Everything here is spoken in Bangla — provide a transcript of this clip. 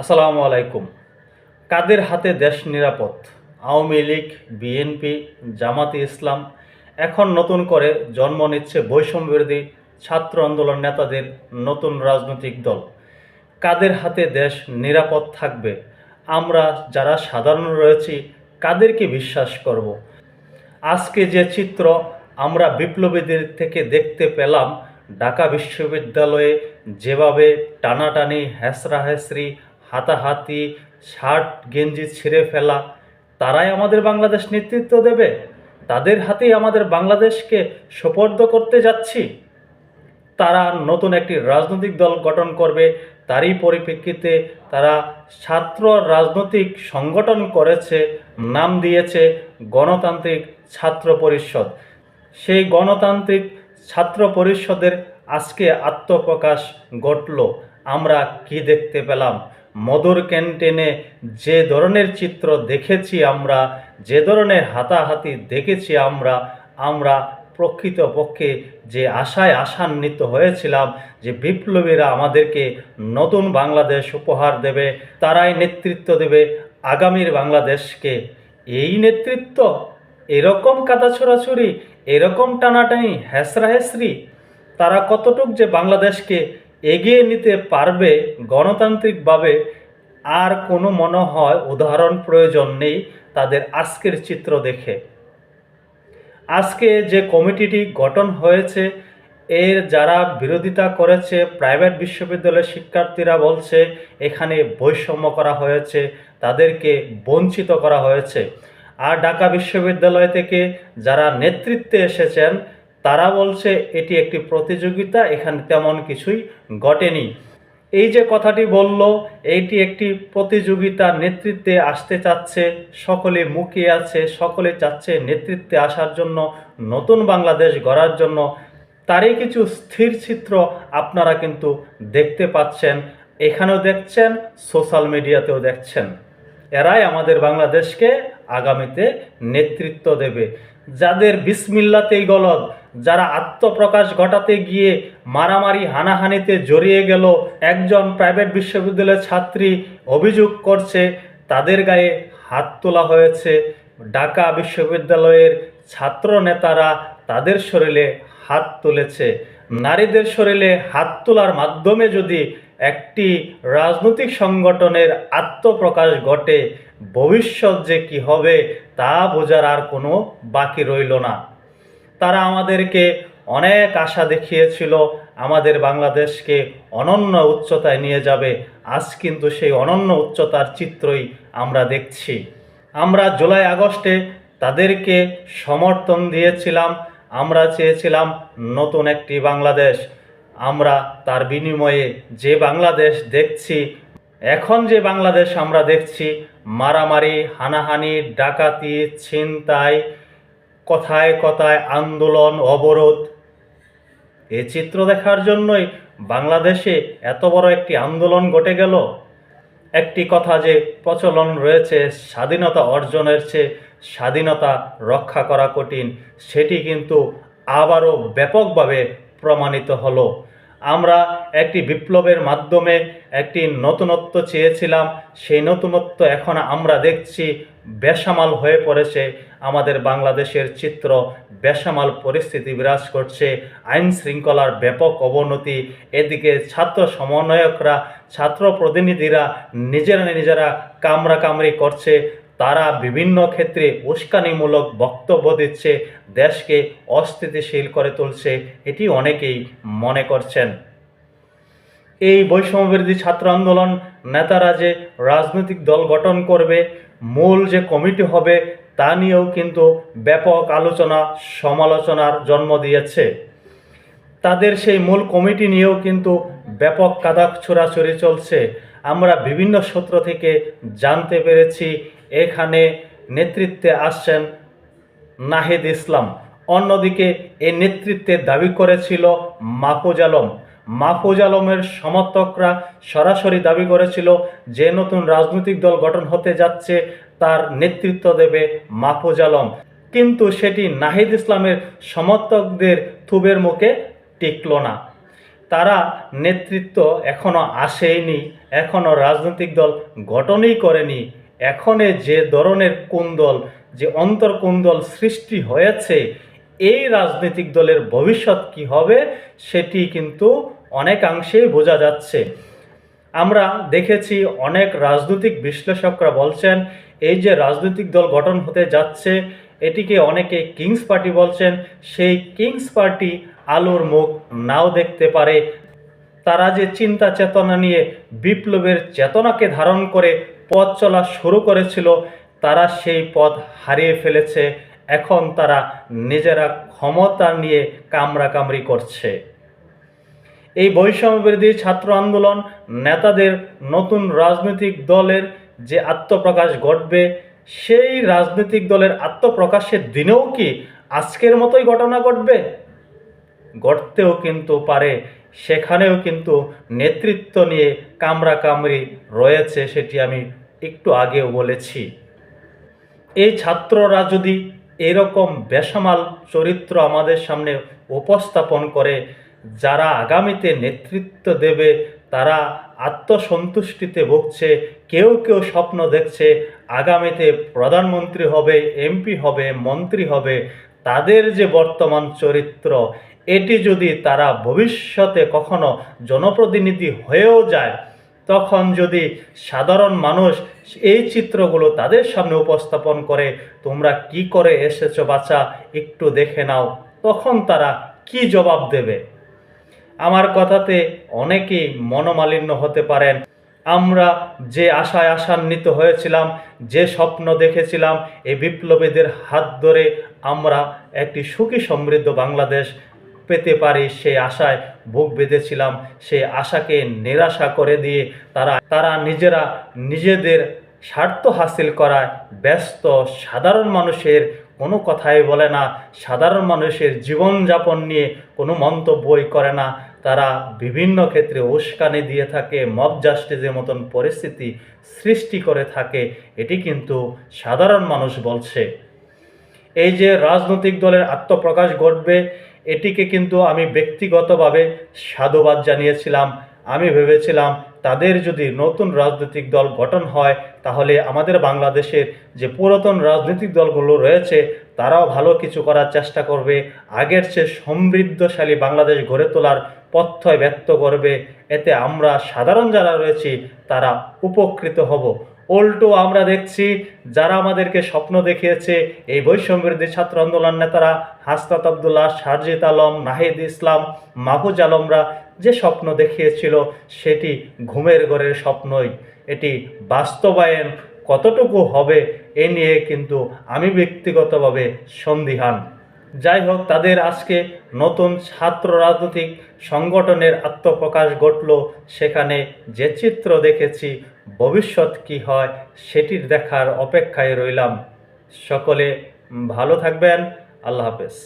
আসসালামু আলাইকুম। কাদের হাতে দেশ নিরাপদ? আওয়ামী লীগ, বিএনপি, জামাতে ইসলাম এখন নতুন করে জন্ম নিচ্ছে বৈষম্যবিরোধী ছাত্র আন্দোলন নেতাদের নতুন রাজনৈতিক দল। কাদের হাতে দেশ নিরাপদ থাকবে? আমরা যারা সাধারণ রয়েছি, কাদেরকে বিশ্বাস করব? আজকে যে চিত্র আমরা বিপ্লবীদের থেকে দেখতে পেলাম, ঢাকা বিশ্ববিদ্যালয়ে যেভাবে টানাটানি হ্যাসরি হাতাহাতি, শার্ট, গেঞ্জি ছিঁড়ে ফেলা, তারাই আমাদের বাংলাদেশ নেতৃত্ব দেবে? তাদের হাতেই আমাদের বাংলাদেশকে সোপর্দ করতে যাচ্ছি। তারা নতুন একটি রাজনৈতিক দল গঠন করবে, তারই পরিপ্রেক্ষিতে তারা ছাত্র রাজনৈতিক সংগঠন করেছে, নাম দিয়েছে গণতান্ত্রিক ছাত্র পরিষদ। সেই গণতান্ত্রিক ছাত্র পরিষদের আজকে আত্মপ্রকাশ ঘটল। আমরা কি দেখতে পেলাম? মধুর ক্যান্টিনে যে ধরনের চিত্র দেখেছি আমরা, যে ধরনের হাতাহাতি দেখেছি আমরা আমরা প্রকৃতপক্ষে যে আশায় আশান্বিত হয়েছিলাম যে বিপ্লবীরা আমাদেরকে নতুন বাংলাদেশ উপহার দেবে, তারাই নেতৃত্ব দেবে আগামীর বাংলাদেশকে। এই নেতৃত্ব এরকম কাদা ছোড়াছুরি এরকম টানাটানি হ্যাসরা হ্যাসরি তারা কতটুক যে বাংলাদেশকে এগিয়ে নিতে পারবে গণতান্ত্রিকভাবে আর কোনো মনে হয় উদাহরণ প্রয়োজন নেই তাদের আজকের চিত্র দেখে। আজকে যে কমিটিটি গঠন হয়েছে, এর যারা বিরোধিতা করেছে, প্রাইভেট বিশ্ববিদ্যালয়ের শিক্ষার্থীরা বলছে, এখানে বৈষম্য করা হয়েছে, তাদেরকে বঞ্চিত করা হয়েছে। আর ঢাকা বিশ্ববিদ্যালয় থেকে যারা নেতৃত্বে এসেছেন তারা বলছে, এটি একটি প্রতিযোগিতা, এখানে তেমন কিছুই ঘটেনি। এই যে কথাটি বলল এইটি একটি প্রতিযোগিতার নেতৃত্বে আসতে চাচ্ছে, সকলে মুখিয়ে আছে, সকলে চাচ্ছে নেতৃত্বে আসার জন্য, নতুন বাংলাদেশ গড়ার জন্য। তারই কিছু স্থির চিত্র আপনারা কিন্তু দেখতে পাচ্ছেন, এখানেও দেখছেন, সোশ্যাল মিডিয়াতেও দেখছেন। এরাই আমাদের বাংলাদেশকে আগামীতে নেতৃত্ব দেবে। যাদের বিসমিল্লাতেই গলদ যারা আত্মপ্রকাশ ঘটাতে গিয়ে মারামারি হানাহানিতে জড়িয়ে গেল, একজন প্রাইভেট বিশ্ববিদ্যালয়ের ছাত্রী অভিযোগ করছে, তাদের গায়ে হাত তোলা হয়েছে। ঢাকা বিশ্ববিদ্যালয়ের ছাত্র নেতারা তাদের শরীরে হাত তুলেছে। নারীদের শরীরে হাত তোলার মাধ্যমে যদি একটি রাজনৈতিক সংগঠনের আত্মপ্রকাশ ঘটে, ভবিষ্যৎ যে কি হবে তা বোঝার আর কোনো বাকি রইল না। তারা আমাদেরকে অনেক আশা দেখিয়েছিল, আমাদের বাংলাদেশকে অনন্য উচ্চতায় নিয়ে যাবে। আজ কিন্তু সেই অনন্য উচ্চতার চিত্রই আমরা দেখছি। আমরা জুলাই আগস্টে তাদেরকে সমর্থন দিয়েছিলাম। আমরা চেয়েছিলাম নতুন একটি বাংলাদেশ। আমরা তার বিনিময়ে যে বাংলাদেশ দেখছি, এখন যে বাংলাদেশ আমরা দেখছি, মারামারি, হানাহানি, ডাকাতি, ছিনতাই কথায় কথায় আন্দোলন, অবরোধ। এ চিত্র দেখার জন্যই বাংলাদেশে এত বড় একটি আন্দোলন ঘটে গেল। একটি কথা যে প্রচলন রয়েছে, স্বাধীনতা অর্জনের চেয়ে স্বাধীনতা রক্ষা করা কঠিন, সেটি কিন্তু আবারও ব্যাপকভাবে প্রমাণিত হলো। আমরা একটি বিপ্লবের মাধ্যমে একটি নতুনত্ব চেয়েছিলাম, সেই নতুনত্ব এখন আমরা দেখছি বেসামাল হয়ে পড়েছে। আমাদের বাংলাদেশের চিত্র, বেসামাল পরিস্থিতি বিরাজ করছে আইন শৃঙ্খলার ব্যাপক অবনতি, এদিকে ছাত্র সমন্বয়করা, ছাত্র প্রতিনিধিরা নিজেরা নিজেরা কামরা কামড়ি করছে, তারা বিভিন্ন ক্ষেত্রে উস্কানিমূলক বক্তব্য দিচ্ছে, দেশকে অস্থিতিশীল করে তুলছে, এটি অনেকেই মনে করছেন। এই বৈষম্যবিরোধী ছাত্র আন্দোলন নেতারা যে রাজনৈতিক দল গঠন করবে, মূল যে কমিটি হবে তা নিয়েও কিন্তু ব্যাপক আলোচনা, সমালোচনার জন্ম দিয়েছে। তাদের সেই মূল কমিটি নিয়েও কিন্তু ব্যাপক কাদা ছোড়াছড়ি চলছে। আমরা বিভিন্ন সূত্র থেকে জানতে পেরেছি, এখানে নেতৃত্বে আসছেন নাহিদ ইসলাম। অন্যদিকে এই নেতৃত্বের দাবি করেছিল মাহফুজ আলম। মাহফুজ আলমের সমর্থকরা সরাসরি দাবি করেছিল যে, নতুন রাজনৈতিক দল গঠন হতে যাচ্ছে তার নেতৃত্ব দেবে মাহফুজ আলম। কিন্তু সেটি নাহিদ ইসলামের সমর্থকদের থুবের মুখে টিকল না। তারা নেতৃত্ব এখনও আসেইনি, এখনও রাজনৈতিক দল গঠনই করেনি। এখনে যে ধরনের কুন্দল যে অন্তর্কুন্দল সৃষ্টি হয়েছে, এই রাজনৈতিক দলের ভবিষ্যৎ কি হবে, সেটি কিন্তু অনেকাংশেই বোঝা যাচ্ছে। আমরা দেখেছি অনেক রাজনৈতিক বিশ্লেষকরা বলছেন, এই যে রাজনৈতিক দল গঠন হতে যাচ্ছে, এটিকে অনেকে কিংস পার্টি বলছেন, সেই কিংস পার্টি আলোর মুখ নাও দেখতে পারে। তারা যে চিন্তা চেতনা নিয়ে বিপ্লবের চেতনাকে ধারণ করে পথ চলা শুরু করেছিল, তারা সেই পথ হারিয়ে ফেলেছে। এখন তারা নিজেরা ক্ষমতা নিয়ে কামড়াকামড়ি করছে। এই বৈষম্যবিরোধী ছাত্র আন্দোলন নেতাদের নতুন রাজনৈতিক দলের যে আত্মপ্রকাশ ঘটবে, সেই রাজনৈতিক দলের আত্মপ্রকাশের দিনেও কি আজকের মতোই ঘটনা ঘটবে? ঘটতেও কিন্তু পারে, সেখানেও কিন্তু নেতৃত্ব নিয়ে কামড়া কামড়ি রয়েছে সেটি আমি একটু আগেও বলেছি। এই ছাত্ররা যদি এরকম বেসামাল চরিত্র আমাদের সামনে উপস্থাপন করে যারা আগামীতে নেতৃত্ব দেবে, তারা আত্মসন্তুষ্টিতে ভুগছে, কেউ কেউ স্বপ্ন দেখছে, আগামীতে প্রধানমন্ত্রী হবে, এমপি হবে, মন্ত্রী হবে, তাদের যে বর্তমান চরিত্র, এটি যদি তারা ভবিষ্যতে কখনো জনপ্রতিনিধি হয়েও যায়, তখন যদি সাধারণ মানুষ এই চিত্রগুলো তাদের সামনে উপস্থাপন করে, তোমরা কি করে এসেছ বাচ্চা একটু দেখে নাও। তখন তারা কি জবাব দেবে? আমার কথাতে অনেকেই মনোমালিন্য হতে পারেন। আমরা যে আশায় আশান্বিত হয়েছিলাম, যে স্বপ্ন দেখেছিলাম, এই বিপ্লবীদের হাত ধরে আমরা একটি সুখী সমৃদ্ধ বাংলাদেশ পেতে পারি সেই আশায় বুক বেঁধেছিলাম। সেই আশাকে নিরাশা করে দিয়ে তারা তারা নিজেরা নিজেদের স্বার্থ হাসিল করায় ব্যস্ত, সাধারণ মানুষের কোনো কথাই বলে না। সাধারণ মানুষের জীবনযাপন নিয়ে কোনো মন্তব্যই করে না। তারা বিভিন্ন ক্ষেত্রে উস্কানি দিয়ে থাকে মব জাস্টিসের মতন পরিস্থিতি সৃষ্টি করে থাকে, এটি কিন্তু সাধারণ মানুষ বলছে। এই যে রাজনৈতিক দলের আত্মপ্রকাশ ঘটবে, এটিকে কিন্তু আমি ব্যক্তিগতভাবে সাধুবাদ জানিয়েছিলাম। আমি ভেবেছিলাম, তাদের যদি নতুন রাজনৈতিক দল গঠন হয়, তাহলে আমাদের বাংলাদেশের যে পুরাতন রাজনৈতিক দলগুলো রয়েছে তারাও ভালো কিছু করার চেষ্টা করবে। আগের চেয়ে সমৃদ্ধশালী বাংলাদেশ গড়ে তোলার পথ্যয় ব্যক্ত করবে। এতে আমরা সাধারণ যারা রয়েছি, তারা উপকৃত হব। উল্টো আমরা দেখছি, যারা আমাদেরকে স্বপ্ন দেখিয়েছে, এই বৈষম্যবিরোধী ছাত্র আন্দোলন নেতারা হাসনাত আবদুল্লাহ শারজিত আলম, নাহিদ ইসলাম, মাহফুজ আলমরা যে স্বপ্ন দেখিয়েছিল, সেটি ঘুমের ঘরের স্বপ্নই। এটি বাস্তবায়ন কতটুকু হবে এ নিয়ে কিন্তু আমি ব্যক্তিগতভাবে সন্দিহান। যাই হোক, তাদের আজকে নতুন ছাত্র রাজনৈতিক সংগঠনের আত্মপ্রকাশ ঘটল। সেখানে যে চিত্র দেখেছি, ভবিষ্যৎ কি হয় সেটির দেখার অপেক্ষায় রইলাম। সকলে ভালো থাকবেন। আল্লাহ হাফেজ।